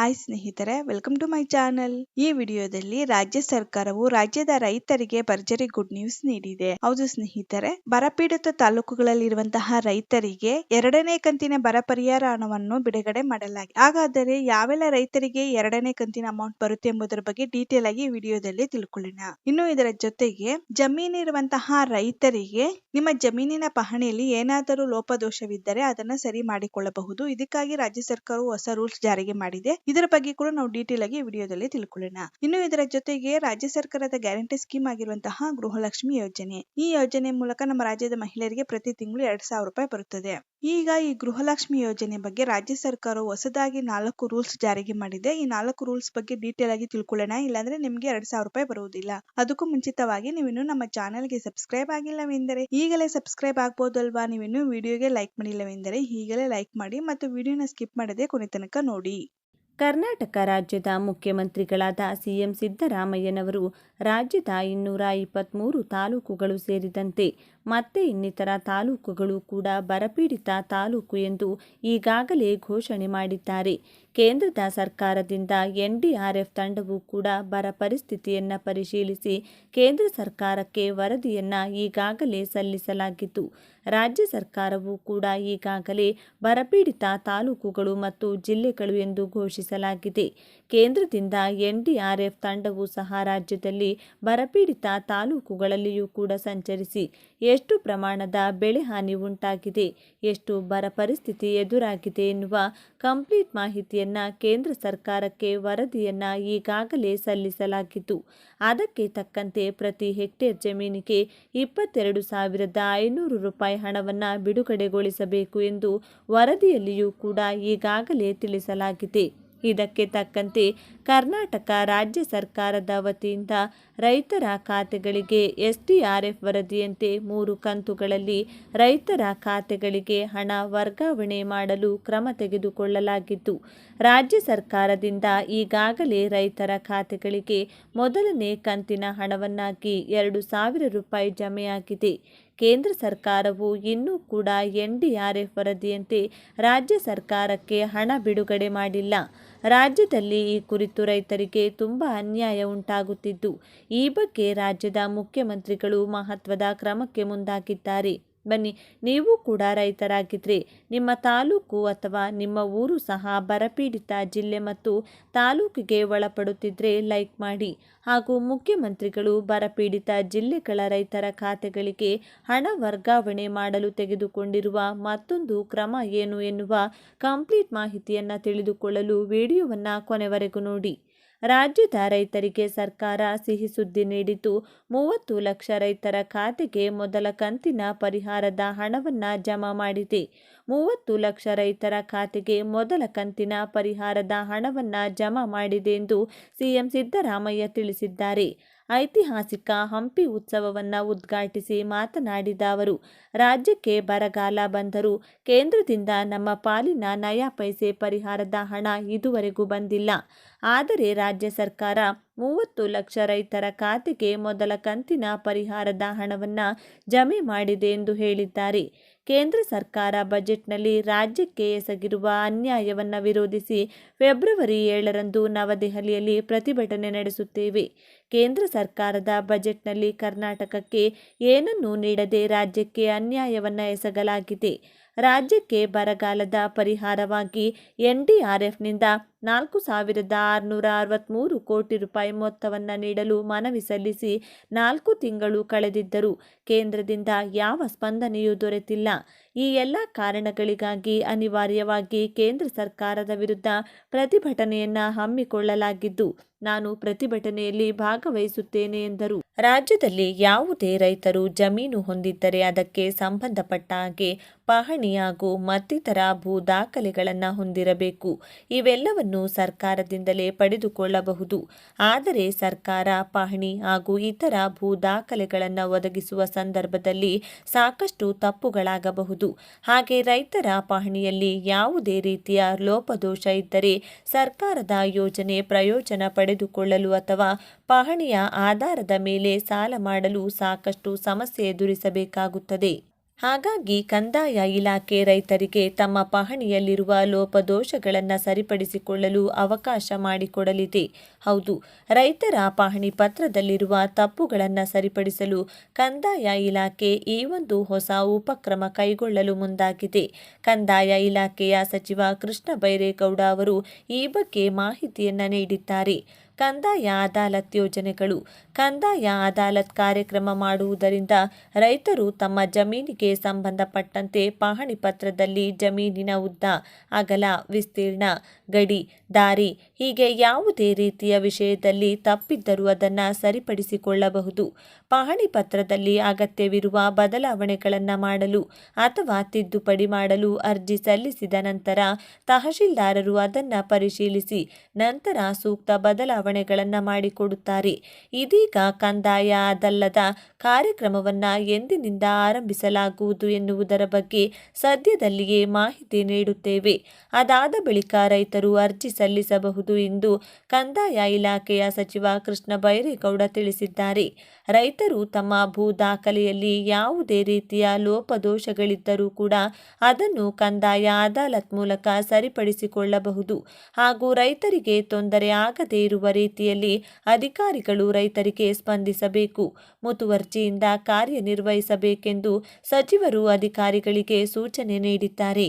Hi ಸ್ನೇಹಿತರೆ welcome to my channel ಈ ವಿಡಿಯೋದಲ್ಲಿ ರಾಜ್ಯ ಸರ್ಕಾರವು ರಾಜ್ಯದ ರೈತರಿಗೆ ಭರ್ಜರಿ ಗುಡ್ ನ್ಯೂಸ್ ನೀಡಿದೆ. ಹೌದು ಸ್ನೇಹಿತರೆ, ಬರಪೀಡಿತ ತಾಲೂಕುಗಳಲ್ಲಿರುವಂತಹ ರೈತರಿಗೆ ಎರಡನೇ ಕಂತಿನ ಬರ ಪರಿಹಾರ ಹಣವನ್ನು ಬಿಡುಗಡೆ ಮಾಡಲಾಗಿದೆ ಹಾಗಾದರೆ ಯಾವೆಲ್ಲ ರೈತರಿಗೆ ಎರಡನೇ ಕಂತಿನ ಅಮೌಂಟ್ ಬರುತ್ತೆ ಎಂಬುದರ ಬಗ್ಗೆ ಡೀಟೇಲ್ ಆಗಿ ವಿಡಿಯೋದಲ್ಲಿ ತಿಳ್ಕೊಳ್ಳೋಣ. ಇನ್ನು ಇದರ ಜೊತೆಗೆ, ಜಮೀನಿರುವಂತಹ ರೈತರಿಗೆ ನಿಮ್ಮ ಜಮೀನಿನ ಪಹಣಿಯಲ್ಲಿ ಏನಾದರೂ ಲೋಪದೋಷವಿದ್ದರೆ ಅದನ್ನ ಸರಿ ಮಾಡಿಕೊಳ್ಳಬಹುದು. ಇದಕ್ಕಾಗಿ ರಾಜ್ಯ ಸರ್ಕಾರವು ಹೊಸ ರೂಲ್ಸ್ ಜಾರಿಗೆ ಮಾಡಿದೆ. ಇದರ ಬಗ್ಗೆ ಕೂಡ ನಾವು ಡೀಟೇಲ್ ಆಗಿ ವಿಡಿಯೋದಲ್ಲಿ ತಿಳ್ಕೊಳ್ಳೋಣ. ಇನ್ನು ಇದರ ಜೊತೆಗೆ ರಾಜ್ಯ ಸರ್ಕಾರದ ಗ್ಯಾರಂಟಿ ಸ್ಕೀಮ್ ಆಗಿರುವಂತಹ ಗೃಹಲಕ್ಷ್ಮಿ ಯೋಜನೆ. ಈ ಯೋಜನೆ ಮೂಲಕ ನಮ್ಮ ರಾಜ್ಯದ ಮಹಿಳೆಯರಿಗೆ ಪ್ರತಿ ತಿಂಗಳು ಎರಡ್ ಸಾವಿರ ರೂಪಾಯಿ ಬರುತ್ತದೆ. ಈಗ ಈ ಗೃಹಲಕ್ಷ್ಮಿ ಯೋಜನೆ ಬಗ್ಗೆ ರಾಜ್ಯ ಸರ್ಕಾರವು ಹೊಸದಾಗಿ ನಾಲ್ಕು ರೂಲ್ಸ್ ಜಾರಿಗೆ ಮಾಡಿದೆ. ಈ ನಾಲ್ಕು ರೂಲ್ಸ್ ಬಗ್ಗೆ ಡೀಟೇಲ್ ಆಗಿ ತಿಳ್ಕೊಳ್ಳೋಣ. ಇಲ್ಲಾಂದ್ರೆ ನಿಮ್ಗೆ ಎರಡ್ ಸಾವಿರ ರೂಪಾಯಿ ಬರುವುದಿಲ್ಲ. ಅದಕ್ಕೂ ಮುಂಚಿತವಾಗಿ ನೀವಿನ್ನು ನಮ್ಮ ಚಾನೆಲ್ಗೆ ಸಬ್ಸ್ಕ್ರೈಬ್ ಆಗಿಲ್ಲವೆಂದರೆ ಈಗಲೇ ಸಬ್ಸ್ಕ್ರೈಬ್ ಆಗ್ಬೋದಲ್ವಾ? ನೀವಿನ್ನು ವಿಡಿಯೋಗೆ ಲೈಕ್ ಮಾಡಿಲ್ಲವೆಂದರೆ ಈಗಲೇ ಲೈಕ್ ಮಾಡಿ ಮತ್ತು ವಿಡಿಯೋನ ಸ್ಕಿಪ್ ಮಾಡದೆ ಕೊನೆ ತನಕ ನೋಡಿ. ಕರ್ನಾಟಕ ರಾಜ್ಯದ ಮುಖ್ಯಮಂತ್ರಿಗಳಾದ ಸಿಎಂ ಸಿದ್ದರಾಮಯ್ಯನವರು ರಾಜ್ಯದ ಇನ್ನೂರ ಇಪ್ಪತ್ತ್ಮೂರು ತಾಲೂಕುಗಳು ಸೇರಿದಂತೆ ಮತ್ತೆ ಇನ್ನಿತರ ತಾಲೂಕುಗಳು ಕೂಡ ಬರಪೀಡಿತ ತಾಲೂಕು ಎಂದು ಈಗಾಗಲೇ ಘೋಷಣೆ ಮಾಡಿದ್ದಾರೆ. ಕೇಂದ್ರದ ಸರ್ಕಾರದಿಂದ ಎನ್ಡಿಆರ್ಎಫ್ ತಂಡವು ಕೂಡ ಬರ ಪರಿಸ್ಥಿತಿಯನ್ನು ಪರಿಶೀಲಿಸಿ ಕೇಂದ್ರ ಸರ್ಕಾರಕ್ಕೆ ವರದಿಯನ್ನು ಈಗಾಗಲೇ ಸಲ್ಲಿಸಲಾಗಿತ್ತು. ರಾಜ್ಯ ಸರ್ಕಾರವು ಕೂಡ ಈಗಾಗಲೇ ಬರಪೀಡಿತ ತಾಲೂಕುಗಳು ಮತ್ತು ಜಿಲ್ಲೆಗಳು ಎಂದು ಘೋಷಿಸಲಾಗಿದೆ. ಕೇಂದ್ರದಿಂದ ಎನ್ಡಿಆರ್ಎಫ್ ತಂಡವು ಸಹ ರಾಜ್ಯದಲ್ಲಿ ಬರಪೀಡಿತ ತಾಲೂಕುಗಳಲ್ಲಿಯೂ ಕೂಡ ಸಂಚರಿಸಿ ಎಷ್ಟು ಪ್ರಮಾಣದ ಬೆಳೆ ಹಾನಿ ಉಂಟಾಗಿದೆ, ಎಷ್ಟು ಬರ ಪರಿಸ್ಥಿತಿ ಎದುರಾಗಿದೆ ಎನ್ನುವ ಕಂಪ್ಲೀಟ್ ಮಾಹಿತಿಯನ್ನು ಕೇಂದ್ರ ಸರ್ಕಾರಕ್ಕೆ ವರದಿಯನ್ನು ಈಗಾಗಲೇ ಸಲ್ಲಿಸಲಾಗಿತ್ತು ಅದಕ್ಕೆ ತಕ್ಕಂತೆ ಪ್ರತಿ ಹೆಕ್ಟೇರ್ ಜಮೀನಿಗೆ ಇಪ್ಪತ್ತೆರಡು ಸಾವಿರದ ಐನೂರು ರೂಪಾಯಿ ಹಣವನ್ನು ಬಿಡುಗಡೆಗೊಳಿಸಬೇಕು ಎಂದು ವರದಿಯಲ್ಲಿಯೂ ಕೂಡ ಈಗಾಗಲೇ ತಿಳಿಸಲಾಗಿದೆ. ಇದಕ್ಕೆ ತಕ್ಕಂತೆ ಕರ್ನಾಟಕ ರಾಜ್ಯ ಸರ್ಕಾರದ ವತಿಯಿಂದ ರೈತರ ಖಾತೆಗಳಿಗೆ ಎಸ್ಡಿಆರ್ಎಫ್ ವರದಿಯಂತೆ ಮೂರು ಕಂತುಗಳಲ್ಲಿ ರೈತರ ಖಾತೆಗಳಿಗೆ ಹಣ ವರ್ಗಾವಣೆ ಮಾಡಲು ಕ್ರಮ ತೆಗೆದುಕೊಳ್ಳಲಾಗಿದ್ದು, ರಾಜ್ಯ ಸರ್ಕಾರದಿಂದ ಈಗಾಗಲೇ ರೈತರ ಖಾತೆಗಳಿಗೆ ಮೊದಲನೇ ಕಂತಿನ ಹಣವನ್ನಾಗಿ ಎರಡು ಸಾವಿರ ರೂಪಾಯಿ ಜಮೆಯಾಗಿದೆ. ಕೇಂದ್ರ ಸರ್ಕಾರವು ಇನ್ನೂ ಕೂಡ ಎನ್ಡಿಆರ್ಎಫ್ ವರದಿಯಂತೆ ರಾಜ್ಯ ಸರ್ಕಾರಕ್ಕೆ ಹಣ ಬಿಡುಗಡೆ ಮಾಡಿಲ್ಲ. ರಾಜ್ಯದಲ್ಲಿ ಈ ಕುರಿತು ರೈತರಿಗೆ ತುಂಬ ಅನ್ಯಾಯ ಉಂಟಾಗುತ್ತಿದ್ದು, ಈ ಬಗ್ಗೆ ರಾಜ್ಯದ ಮುಖ್ಯಮಂತ್ರಿಗಳು ಮಹತ್ವದ ಕ್ರಮಕ್ಕೆ ಮುಂದಾಗಿದ್ದಾರೆ. ಬನ್ನಿ, ನೀವು ಕೂಡ ರೈತರಾಗಿದ್ದರೆ ನಿಮ್ಮ ತಾಲೂಕು ಅಥವಾ ನಿಮ್ಮ ಊರು ಸಹ ಬರಪೀಡಿತ ಜಿಲ್ಲೆ ಮತ್ತು ತಾಲೂಕಿಗೆ ಒಳಪಡುತ್ತಿದ್ದರೆ ಲೈಕ್ ಮಾಡಿ. ಹಾಗೂ ಮುಖ್ಯಮಂತ್ರಿಗಳು ಬರಪೀಡಿತ ಜಿಲ್ಲೆಗಳ ರೈತರ ಖಾತೆಗಳಿಗೆ ಹಣ ವರ್ಗಾವಣೆ ಮಾಡಲು ತೆಗೆದುಕೊಂಡಿರುವ ಮತ್ತೊಂದು ಕ್ರಮ ಏನು ಎನ್ನುವ ಕಂಪ್ಲೀಟ್ ಮಾಹಿತಿಯನ್ನು ತಿಳಿದುಕೊಳ್ಳಲು ವಿಡಿಯೋವನ್ನು ಕೊನೆವರೆಗೂ ನೋಡಿ. ರಾಜ್ಯದ ರೈತರಿಗೆ ಸರ್ಕಾರ ಸಿಹಿ ಸುದ್ದಿ ನೀಡಿದ್ದು, ಮೂವತ್ತು ಲಕ್ಷ ರೈತರ ಖಾತೆಗೆ ಮೊದಲ ಕಂತಿನ ಪರಿಹಾರದ ಹಣವನ್ನು ಜಮಾ ಮಾಡಿದೆ. ಮೂವತ್ತು ಲಕ್ಷ ರೈತರ ಖಾತೆಗೆ ಮೊದಲ ಕಂತಿನ ಪರಿಹಾರದ ಹಣವನ್ನು ಜಮಾ ಮಾಡಿದೆ ಎಂದು ಸಿಎಂ ಸಿದ್ದರಾಮಯ್ಯ ತಿಳಿಸಿದ್ದಾರೆ. ಐತಿಹಾಸಿಕ ಹಂಪಿ ಉತ್ಸವವನ್ನು ಉದ್ಘಾಟಿಸಿ ಮಾತನಾಡಿದ ಅವರು, ರಾಜ್ಯಕ್ಕೆ ಬರಗಾಲ ಬಂದರೂ ಕೇಂದ್ರದಿಂದ ನಮ್ಮ ಪಾಲಿನ ನಯಾ ಪೈಸೆ ಪರಿಹಾರದ ಹಣ ಇದುವರೆಗೂ ಬಂದಿಲ್ಲ. ಆದರೆ ರಾಜ್ಯ ಸರ್ಕಾರ ಮೂವತ್ತು ಲಕ್ಷ ರೈತರ ಖಾತೆಗೆ ಮೊದಲ ಕಂತಿನ ಪರಿಹಾರದ ಹಣವನ್ನು ಜಮೆ ಮಾಡಿದೆ ಎಂದು ಹೇಳಿದ್ದಾರೆ. ಕೇಂದ್ರ ಸರ್ಕಾರ ಬಜೆಟ್ನಲ್ಲಿ ರಾಜ್ಯಕ್ಕೆ ಎಸಗಿರುವ ಅನ್ಯಾಯವನ್ನು ವಿರೋಧಿಸಿ ಫೆಬ್ರವರಿ ಏಳರಂದು ನವದೆಹಲಿಯಲ್ಲಿ ಪ್ರತಿಭಟನೆ ನಡೆಸುತ್ತೇವೆ. ಕೇಂದ್ರ ಸರ್ಕಾರದ ಬಜೆಟ್ನಲ್ಲಿ ಕರ್ನಾಟಕಕ್ಕೆ ಏನನ್ನೂ ನೀಡದೆ ರಾಜ್ಯಕ್ಕೆ ಅನ್ಯಾಯವನ್ನು ಎಸಗಲಾಗಿದೆ. ರಾಜ್ಯಕ್ಕೆ ಬರಗಾಲದ ಪರಿಹಾರವಾಗಿ ಎನ್ಡಿಆರ್ಎಫ್ನಿಂದ ನಾಲ್ಕು ಸಾವಿರದ ಆರುನೂರ ಅರವತ್ತ್ಮೂರು ಕೋಟಿ ರೂಪಾಯಿ ಮೊತ್ತವನ್ನು ನೀಡಲು ಮನವಿ ಸಲ್ಲಿಸಿ ನಾಲ್ಕು ತಿಂಗಳು ಕಳೆದಿದ್ದರೂ ಕೇಂದ್ರದಿಂದ ಯಾವ ಸ್ಪಂದನೆಯೂ ದೊರೆತಿಲ್ಲ. ಈ ಎಲ್ಲ ಕಾರಣಗಳಿಗಾಗಿ ಅನಿವಾರ್ಯವಾಗಿ ಕೇಂದ್ರ ಸರ್ಕಾರದ ವಿರುದ್ಧ ಪ್ರತಿಭಟನೆಯನ್ನು ಹಮ್ಮಿಕೊಳ್ಳಲಾಗಿದ್ದು, ನಾನು ಪ್ರತಿಭಟನೆಯಲ್ಲಿ ಭಾಗವಹಿಸುತ್ತೇನೆ ಎಂದರು. ರಾಜ್ಯದಲ್ಲಿ ಯಾವುದೇ ರೈತರು ಜಮೀನು ಹೊಂದಿದ್ದರೆ ಅದಕ್ಕೆ ಸಂಬಂಧಪಟ್ಟ ಹಾಗೆ ಪಹಣಿ ಹಾಗೂ ಮತ್ತಿತರ ಭೂ ದಾಖಲೆಗಳನ್ನು ಹೊಂದಿರಬೇಕು. ಇವೆಲ್ಲವನ್ನು ಸರ್ಕಾರದಿಂದಲೇ ಪಡೆದುಕೊಳ್ಳಬಹುದು. ಆದರೆ ಸರ್ಕಾರ, ಪಹಣಿ ಹಾಗೂ ಇತರ ಭೂ ದಾಖಲೆಗಳನ್ನು ಒದಗಿಸುವ ಸಂದರ್ಭದಲ್ಲಿ ಸಾಕಷ್ಟು ತಪ್ಪುಗಳಾಗಬಹುದು. ಹಾಗೆ ರೈತರ ಪಹಣಿಯಲ್ಲಿ ಯಾವುದೇ ರೀತಿಯ ಲೋಪದೋಷ ಇದ್ದರೆ ಸರ್ಕಾರದ ಯೋಜನೆ ಪ್ರಯೋಜನ ಪಡೆದುಕೊಳ್ಳಲು ಅಥವಾ ಪಹಣಿಯ ಆಧಾರದ ಮೇಲೆ ಸಾಲ ಮಾಡಲು ಸಾಕಷ್ಟು ಸಮಸ್ಯೆ ಎದುರಿಸಬೇಕಾಗುತ್ತದೆ. ಹಾಗಾಗಿ ಕಂದಾಯ ಇಲಾಖೆ ರೈತರಿಗೆ ತಮ್ಮ ಪಹಣಿಯಲ್ಲಿರುವ ಲೋಪದೋಷಗಳನ್ನು ಸರಿಪಡಿಸಿಕೊಳ್ಳಲು ಅವಕಾಶ ಮಾಡಿಕೊಡಲಿದೆ. ಹೌದು, ರೈತರ ಪಹಣಿ ಪತ್ರದಲ್ಲಿರುವ ತಪ್ಪುಗಳನ್ನು ಸರಿಪಡಿಸಲು ಕಂದಾಯ ಇಲಾಖೆ ಈ ಒಂದು ಹೊಸ ಉಪಕ್ರಮ ಕೈಗೊಳ್ಳಲು ಮುಂದಾಗಿದೆ. ಕಂದಾಯ ಇಲಾಖೆಯ ಸಚಿವ ಕೃಷ್ಣ ಬೈರೇಗೌಡ ಅವರು ಈ ಬಗ್ಗೆ ಮಾಹಿತಿಯನ್ನು ನೀಡಿದ್ದಾರೆ. ಕಂದಾಯ ಅದಾಲತ್ ಯೋಜನೆಗಳು. ಕಂದಾಯ ಅದಾಲತ್ ಕಾರ್ಯಕ್ರಮ ಮಾಡುವುದರಿಂದ ರೈತರು ತಮ್ಮ ಜಮೀನಿಗೆ ಸಂಬಂಧಪಟ್ಟಂತೆ ಪಹಣಿ ಪತ್ರದಲ್ಲಿ ಜಮೀನಿನ ಉದ್ದ, ಅಗಲ, ವಿಸ್ತೀರ್ಣ, ಗಡಿ, ದಾರಿ ಹೀಗೆ ಯಾವುದೇ ರೀತಿಯ ವಿಷಯದಲ್ಲಿ ತಪ್ಪಿದ್ದರೂ ಅದನ್ನು ಸರಿಪಡಿಸಿಕೊಳ್ಳಬಹುದು. ಪಹಣಿ ಪತ್ರದಲ್ಲಿ ಅಗತ್ಯವಿರುವ ಬದಲಾವಣೆಗಳನ್ನು ಮಾಡಲು ಅಥವಾ ತಿದ್ದುಪಡಿ ಮಾಡಲು ಅರ್ಜಿ ಸಲ್ಲಿಸಿದ ನಂತರ ತಹಶೀಲ್ದಾರರು ಅದನ್ನು ಪರಿಶೀಲಿಸಿ ನಂತರ ಸೂಕ್ತ ಬದಲಾವಣೆಗಳನ್ನು ಮಾಡಿಕೊಡುತ್ತಾರೆ. ಇದೀಗ ಕಂದಾಯ ಅದಲ್ಲದ ಕಾರ್ಯಕ್ರಮವನ್ನು ಎಂದಿನಿಂದ ಆರಂಭಿಸಲಾಗುವುದು ಎನ್ನುವುದರ ಬಗ್ಗೆ ಸದ್ಯದಲ್ಲಿಯೇ ಮಾಹಿತಿ ನೀಡುತ್ತೇವೆ. ಅದಾದ ಬಳಿಕ ರೈತರು ಅರ್ಜಿ ಸಲ್ಲಿಸಬಹುದು ಎಂದು ಕಂದಾಯ ಇಲಾಖೆಯ ಸಚಿವ ಕೃಷ್ಣ ಬೈರೇಗೌಡ ತಿಳಿಸಿದ್ದಾರೆ. ರೈತರು ತಮ್ಮ ಭೂ ದಾಖಲೆಯಲ್ಲಿ ಯಾವುದೇ ರೀತಿಯ ಲೋಪದೋಷಗಳಿದ್ದರೂ ಕೂಡ ಅದನ್ನು ಕಂದಾಯ ಅದಾಲತ್ ಮೂಲಕ ಸರಿಪಡಿಸಿಕೊಳ್ಳಬಹುದು. ಹಾಗೂ ರೈತರಿಗೆ ತೊಂದರೆ ಆಗದೇ ಇರುವ ರೀತಿಯಲ್ಲಿ ಅಧಿಕಾರಿಗಳು ರೈತರಿಗೆ ಸ್ಪಂದಿಸಬೇಕು. ಮುತುವರ್ಜಿಯಿಂದ ಕಾರ್ಯನಿರ್ವಹಿಸಬೇಕೆಂದು ಸಚಿವರು ಅಧಿಕಾರಿಗಳಿಗೆ ಸೂಚನೆ ನೀಡಿದ್ದಾರೆ.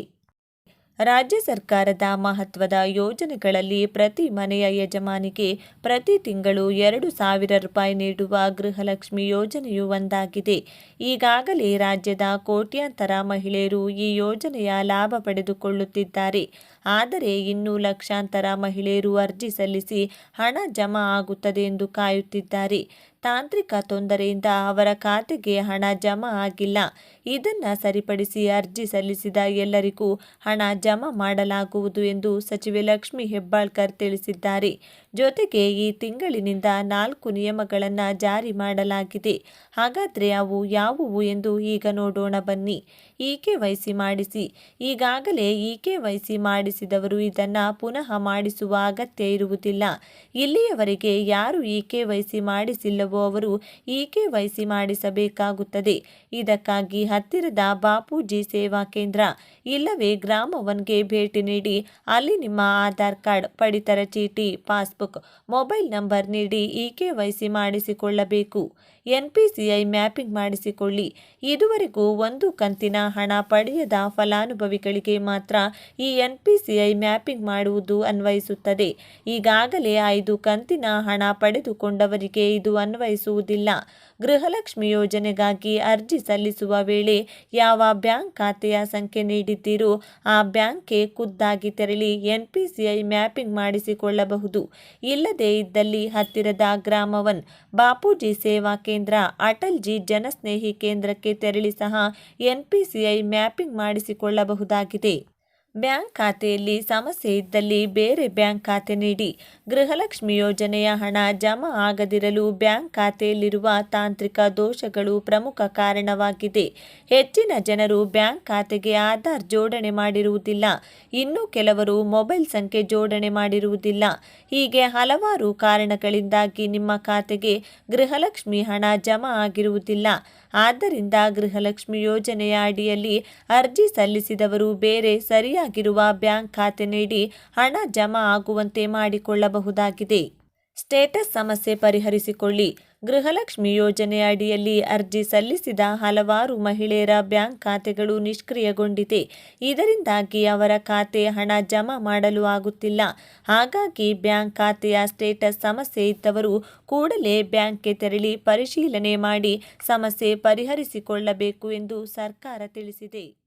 ರಾಜ್ಯ ಸರ್ಕಾರದ ಮಹತ್ವದ ಯೋಜನೆಗಳಲ್ಲಿ ಪ್ರತಿ ಮನೆಯ ಯಜಮಾನಿಗೆ ಪ್ರತಿ ತಿಂಗಳು ಎರಡು ಸಾವಿರ ರೂಪಾಯಿ ನೀಡುವ ಗೃಹಲಕ್ಷ್ಮಿ ಯೋಜನೆಯು ಒಂದಾಗಿದೆ. ಈಗಾಗಲೇ ರಾಜ್ಯದ ಕೋಟ್ಯಾಂತರ ಮಹಿಳೆಯರು ಈ ಯೋಜನೆಯ ಲಾಭ ಪಡೆದುಕೊಳ್ಳುತ್ತಿದ್ದಾರೆ. ಆದರೆ ಇನ್ನೂ ಲಕ್ಷಾಂತರ ಮಹಿಳೆಯರು ಅರ್ಜಿ ಸಲ್ಲಿಸಿ ಹಣ ಜಮಾ ಆಗುತ್ತದೆ ಎಂದು ಕಾಯುತ್ತಿದ್ದಾರೆ. ತಾಂತ್ರಿಕ ತೊಂದರೆಯಿಂದ ಅವರ ಖಾತೆಗೆ ಹಣ ಜಮಾ ಆಗಿಲ್ಲ. ಇದನ್ನು ಸರಿಪಡಿಸಿ ಅರ್ಜಿ ಸಲ್ಲಿಸಿದ ಎಲ್ಲರಿಗೂ ಹಣ ಜಮಾ ಮಾಡಲಾಗುವುದು ಎಂದು ಸಚಿವೆ ಲಕ್ಷ್ಮಿ ಹೆಬ್ಬಾಳ್ಕರ್ ತಿಳಿಸಿದ್ದಾರೆ. ಜೊತೆಗೆ ಈ ತಿಂಗಳಿನಿಂದ ನಾಲ್ಕು ನಿಯಮಗಳನ್ನು ಜಾರಿ ಮಾಡಲಾಗಿದೆ. ಹಾಗಾದರೆ ಅವು ಯಾವುವು ಎಂದು ಈಗ ನೋಡೋಣ ಬನ್ನಿ. ಇ ಕೆ ಮಾಡಿಸಿ. ಈಗಾಗಲೇ ಇ ಕೆ ಮಾಡಿಸಿದವರು ಇದನ್ನು ಪುನಃ ಮಾಡಿಸುವ ಅಗತ್ಯ ಇರುವುದಿಲ್ಲ. ಇಲ್ಲಿಯವರೆಗೆ ಯಾರು ಇ ಕೆ ಮಾಡಿಸಿಲ್ಲವೋ ಅವರು ಇ ಕೆ ವೈಸಿ ಮಾಡಿಸಬೇಕಾಗುತ್ತದೆ. ಇದಕ್ಕಾಗಿ ಹತ್ತಿರದ ಬಾಪೂಜಿ ಸೇವಾ ಕೇಂದ್ರ, ಇಲ್ಲವೇ ಗ್ರಾಮ ಒನ್ಗೆ ಭೇಟಿ ನೀಡಿ, ಅಲ್ಲಿ ನಿಮ್ಮ ಆಧಾರ್ ಕಾರ್ಡ್, ಪಡಿತರ ಚೀಟಿ, ಪಾಸ್ಬುಕ್, ಮೊಬೈಲ್ ನಂಬರ್ ನೀಡಿ ಇ ಕೆ ವೈಸಿ ಮಾಡಿಸಿಕೊಳ್ಳಬೇಕು. ಎನ್ಪಿಸಿಐ ಮ್ಯಾಪಿಂಗ್ ಮಾಡಿಸಿಕೊಳ್ಳಿ. ಇದುವರೆಗೂ ಒಂದು ಕಂತಿನ ಹಣ ಪಡೆಯದ ಫಲಾನುಭವಿಗಳಿಗೆ ಮಾತ್ರ ಈ ಎನ್ಪಿಸಿಐ ಮ್ಯಾಪಿಂಗ್ ಮಾಡುವುದು ಅನ್ವಯಿಸುತ್ತದೆ. ಈಗಾಗಲೇ ಐದು ಕಂತಿನ ಹಣ ಪಡೆದುಕೊಂಡವರಿಗೆ ಇದು ಅನ್ವಯಿಸುವುದಿಲ್ಲ ಗೃಹಲಕ್ಷ್ಮಿ ಯೋಜನೆಗಾಗಿ ಅರ್ಜಿ ಸಲ್ಲಿಸುವ ವೇಳೆ ಯಾವ ಬ್ಯಾಂಕ್ ಖಾತೆಯ ಸಂಖ್ಯೆ ನೀಡಿದ್ದೀರೋ ಆ ಬ್ಯಾಂಕ್ಗೆ ಖುದ್ದಾಗಿ ತೆರಳಿ ಎನ್ಪಿಸಿಐ ಮ್ಯಾಪಿಂಗ್ ಮಾಡಿಸಿಕೊಳ್ಳಬಹುದು. ಇಲ್ಲದೇ ಇದ್ದಲ್ಲಿ ಹತ್ತಿರದ ಗ್ರಾಮವನ್ ಬಾಪೂಜಿ ಸೇವಾ ಕೇಂದ್ರ, ಅಟಲ್ಜಿ ಜನಸ್ನೇಹಿ ಕೇಂದ್ರಕ್ಕೆ ತೆರಳಿ ಸಹ ಎನ್ಪಿಸಿಐ ಮ್ಯಾಪಿಂಗ್ ಮಾಡಿಸಿಕೊಳ್ಳಬಹುದಾಗಿದೆ. ಬ್ಯಾಂಕ್ ಖಾತೆಯಲ್ಲಿ ಸಮಸ್ಯೆ ಇದ್ದಲ್ಲಿ ಬೇರೆ ಬ್ಯಾಂಕ್ ಖಾತೆ ನೀಡಿ. ಗೃಹಲಕ್ಷ್ಮಿ ಯೋಜನೆಯ ಹಣ ಜಮಾ ಆಗದಿರಲು ಬ್ಯಾಂಕ್ ಖಾತೆಯಲ್ಲಿರುವ ತಾಂತ್ರಿಕ ದೋಷಗಳು ಪ್ರಮುಖ ಕಾರಣವಾಗಿದೆ. ಹೆಚ್ಚಿನ ಜನರು ಬ್ಯಾಂಕ್ ಖಾತೆಗೆ ಆಧಾರ್ ಜೋಡಣೆ ಮಾಡಿರುವುದಿಲ್ಲ. ಇನ್ನು ಕೆಲವರು ಮೊಬೈಲ್ ಸಂಖ್ಯೆ ಜೋಡಣೆ ಮಾಡಿರುವುದಿಲ್ಲ. ಹೀಗೆ ಹಲವಾರು ಕಾರಣಗಳಿಂದಾಗಿ ನಿಮ್ಮ ಖಾತೆಗೆ ಗೃಹಲಕ್ಷ್ಮಿ ಹಣ ಜಮಾ ಆಗಿರುವುದಿಲ್ಲ. ಆದ್ದರಿಂದ ಗೃಹಲಕ್ಷ್ಮಿ ಯೋಜನೆಯ ಅಡಿಯಲ್ಲಿ ಅರ್ಜಿ ಸಲ್ಲಿಸಿದವರು ಬೇರೆ ಸರಿಯಾಗಿರುವ ಬ್ಯಾಂಕ್ ಖಾತೆ ನೀಡಿ ಹಣ ಜಮಾ ಆಗುವಂತೆ ಮಾಡಿಕೊಳ್ಳಬಹುದಾಗಿದೆ. ಸ್ಟೇಟಸ್ ಸಮಸ್ಯೆ ಪರಿಹರಿಸಿಕೊಳ್ಳಿ. ಗೃಹಲಕ್ಷ್ಮಿ ಯೋಜನೆ ಅಡಿಯಲ್ಲಿ ಅರ್ಜಿ ಸಲ್ಲಿಸಿದ ಹಲವಾರು ಮಹಿಳೆಯರ ಬ್ಯಾಂಕ್ ಖಾತೆಗಳು ನಿಷ್ಕ್ರಿಯಗೊಂಡಿದೆ. ಇದರಿಂದಾಗಿ ಅವರ ಖಾತೆ ಹಣ ಜಮಾ ಮಾಡಲು ಆಗುತ್ತಿಲ್ಲ. ಹಾಗಾಗಿ ಬ್ಯಾಂಕ್ ಖಾತೆಯ ಸ್ಟೇಟಸ್ ಸಮಸ್ಯೆ ಇದ್ದವರು ಕೂಡಲೇ ಬ್ಯಾಂಕ್ಗೆ ತೆರಳಿ ಪರಿಶೀಲನೆ ಮಾಡಿ ಸಮಸ್ಯೆ ಪರಿಹರಿಸಿಕೊಳ್ಳಬೇಕು ಎಂದು ಸರ್ಕಾರ ತಿಳಿಸಿದೆ.